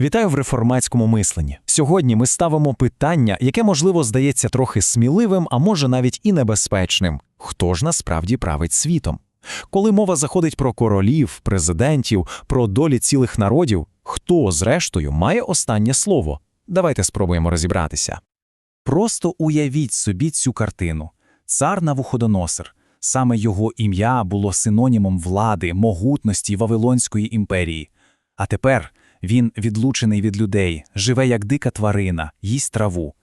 Вітаю в реформатському мисленні. Сьогодні ми ставимо питання, яке, можливо, здається трохи сміливим, а може навіть і небезпечним. Хто ж насправді править світом? Коли мова заходить про королів, президентів, про долі цілих народів, хто, зрештою, має останнє слово? Давайте спробуємо розібратися. Просто уявіть собі цю картину. Цар Навуходоносор. Саме його ім'я було синонімом влади, могутності Вавилонської імперії. А тепер він відлучений від людей, живе як дика тварина, їсть траву.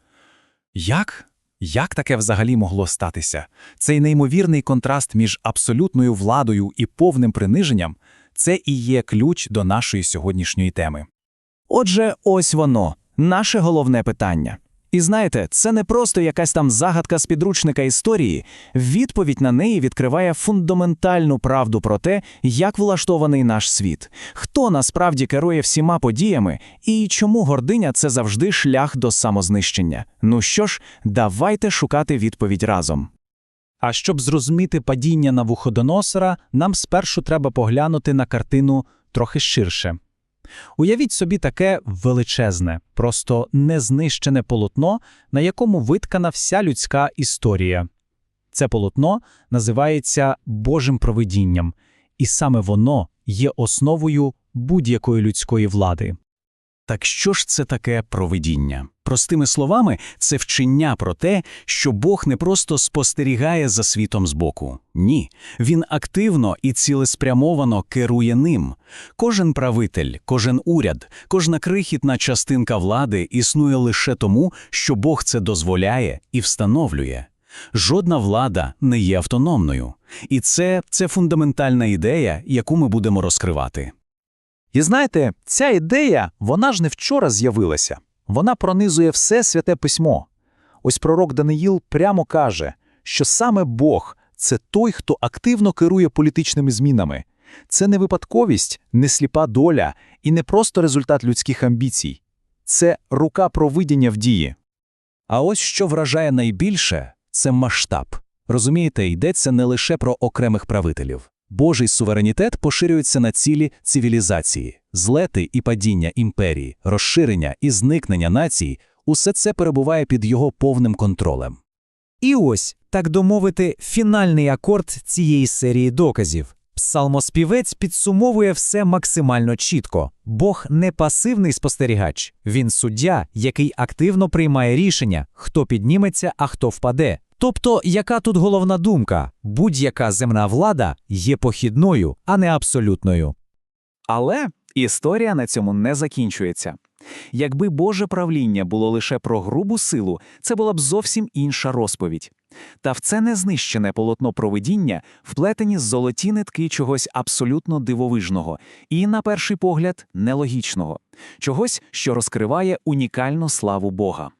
Як? Як таке взагалі могло статися? Цей неймовірний контраст між абсолютною владою і повним приниженням це і є ключ до нашої сьогоднішньої теми. Отже, ось воно, наше головне питання. І знаєте, це не просто якась там загадка з підручника історії. Відповідь на неї відкриває фундаментальну правду про те, як влаштований наш світ, хто насправді керує всіма подіями і чому гординя це завжди шлях до самознищення. Ну що ж, давайте шукати відповідь разом. А щоб зрозуміти падіння Навуходоносора, нам спершу треба поглянути на картину трохи ширше. Уявіть собі таке величезне, просто незнищене полотно, на якому виткана вся людська історія. Це полотно називається Божим провидінням, і саме воно є основою будь-якої людської влади. Так що ж це таке провидіння? Простими словами, це вчення про те, що Бог не просто спостерігає за світом збоку. Ні, він активно і цілеспрямовано керує ним. Кожен правитель, кожен уряд, кожна крихітна частинка влади існує лише тому, що Бог це дозволяє і встановлює. Жодна влада не є автономною. І це, це фундаментальна ідея, яку ми будемо розкривати. І знаєте, ця ідея, вона ж не вчора з'явилася. Вона пронизує все святе письмо. Ось пророк Даниїл прямо каже, що саме Бог це той, хто активно керує політичними змінами. Це не випадковість, не сліпа доля і не просто результат людських амбіцій. Це рука провидіння в дії. А ось що вражає найбільше це масштаб. Розумієте, йдеться не лише про окремих правителів. Божий суверенітет поширюється на цілі цивілізації, злети і падіння імперії, розширення і зникнення націй – усе це перебуває під його повним контролем. І ось, так би мовити, фінальний акорд цієї серії доказів. Псалмоспівець підсумовує все максимально чітко. Бог не пасивний спостерігач, він суддя, який активно приймає рішення, хто підніметься, а хто впаде. Тобто, яка тут головна думка? Будь-яка земна влада є похідною, а не абсолютною. Але історія на цьому не закінчується. Якби Боже правління було лише про грубу силу, це була б зовсім інша розповідь. Та в це незнищене полотно провидіння вплетені золоті нитки чогось абсолютно дивовижного і, на перший погляд, нелогічного, чогось, що розкриває унікальну славу Бога.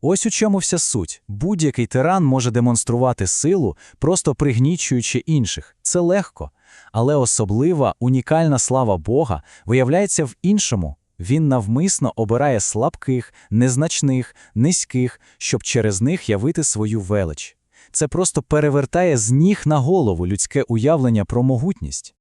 Ось у чому вся суть. Будь-який тиран може демонструвати силу, просто пригнічуючи інших. Це легко. Але особлива, унікальна слава Бога виявляється в іншому. Він навмисно обирає слабких, незначних, низьких, щоб через них явити свою велич. Це просто перевертає з ніг на голову людське уявлення про могутність.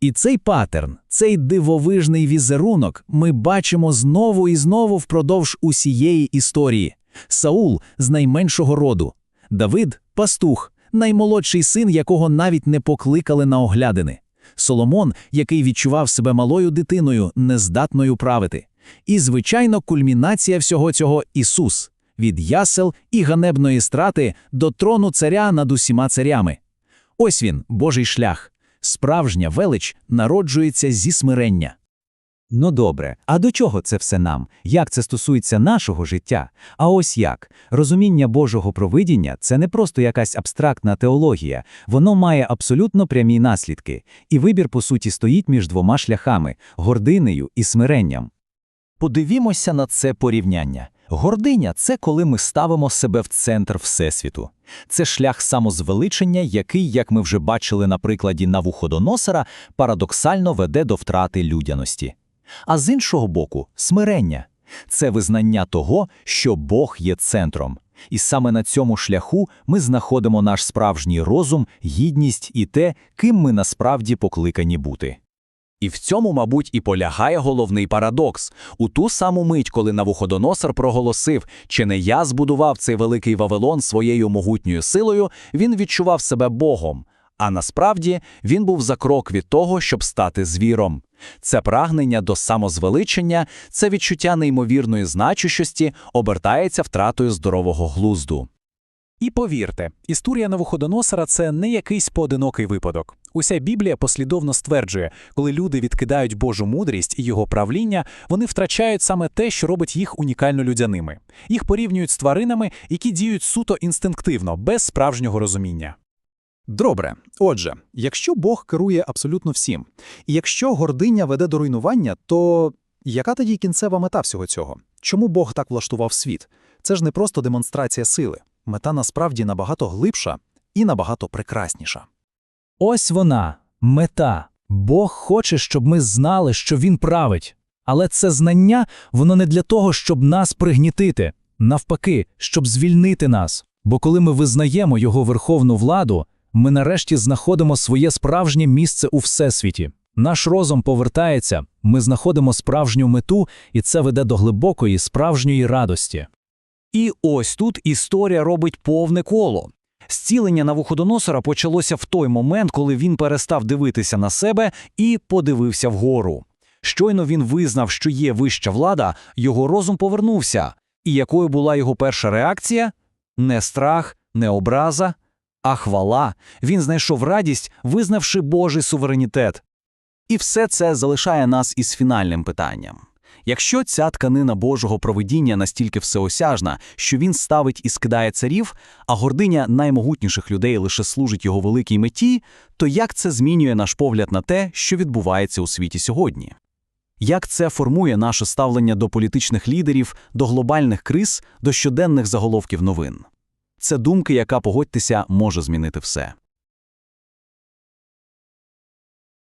І цей паттерн, цей дивовижний візерунок ми бачимо знову і знову впродовж усієї історії. Саул з найменшого роду, Давид пастух, наймолодший син, якого навіть не покликали на оглядини, Соломон, який відчував себе малою дитиною, нездатною правити. І, звичайно, кульмінація всього цього Ісус від ясел і ганебної страти до трону царя над усіма царями. Ось він, Божий шлях. Справжня велич народжується зі смирення. Ну добре, а до чого це все нам? Як це стосується нашого життя? А ось як розуміння Божого провидіння це не просто якась абстрактна теологія, воно має абсолютно прямі наслідки, і вибір, по суті, стоїть між двома шляхами гординею і смиренням. Подивімося на це порівняння. Гординя це коли ми ставимо себе в центр Всесвіту. Це шлях самозвеличення, який, як ми вже бачили на прикладі Навуходоносора, парадоксально веде до втрати людяності. А з іншого боку, смирення це визнання того, що Бог є центром. І саме на цьому шляху ми знаходимо наш справжній розум, гідність і те, ким ми насправді покликані бути. І в цьому, мабуть, і полягає головний парадокс. У ту саму мить, коли Навуходоносор проголосив, чи не я збудував цей великий Вавилон своєю могутньою силою, він відчував себе Богом. А насправді він був за крок від того, щоб стати звіром. Це прагнення до самозвеличення, це відчуття неймовірної значущості обертається втратою здорового глузду. І повірте, історія Навуходоносора – це не якийсь поодинокий випадок. Уся Біблія послідовно стверджує, коли люди відкидають Божу мудрість і його правління, вони втрачають саме те, що робить їх унікально людяними. Їх порівнюють з тваринами, які діють суто інстинктивно, без справжнього розуміння. Добре. Отже, якщо Бог керує абсолютно всім, і якщо гординя веде до руйнування, то яка тоді кінцева мета всього цього? Чому Бог так влаштував світ? Це ж не просто демонстрація сили. Мета насправді набагато глибша і набагато прекрасніша. Ось вона, мета. Бог хоче, щоб ми знали, що Він править. Але це знання, воно не для того, щоб нас пригнітити. Навпаки, щоб звільнити нас. Бо коли ми визнаємо Його верховну владу, ми нарешті знаходимо своє справжнє місце у Всесвіті. Наш розум повертається, ми знаходимо справжню мету, і це веде до глибокої справжньої радості. І ось тут історія робить повне коло. Зцілення Навуходоносора почалося в той момент, коли він перестав дивитися на себе і подивився вгору. Щойно він визнав, що є вища влада, його розум повернувся. І якою була його перша реакція? Не страх, не образа, а хвала. Він знайшов радість, визнавши Божий суверенітет. І все це залишає нас із фінальним питанням. Якщо ця тканина Божого провидіння настільки всеосяжна, що він ставить і скидає царів, а гординя наймогутніших людей лише служить його великій меті, то як це змінює наш погляд на те, що відбувається у світі сьогодні? Як це формує наше ставлення до політичних лідерів, до глобальних криз, до щоденних заголовків новин? Це думки, яка, погодьтеся, може змінити все.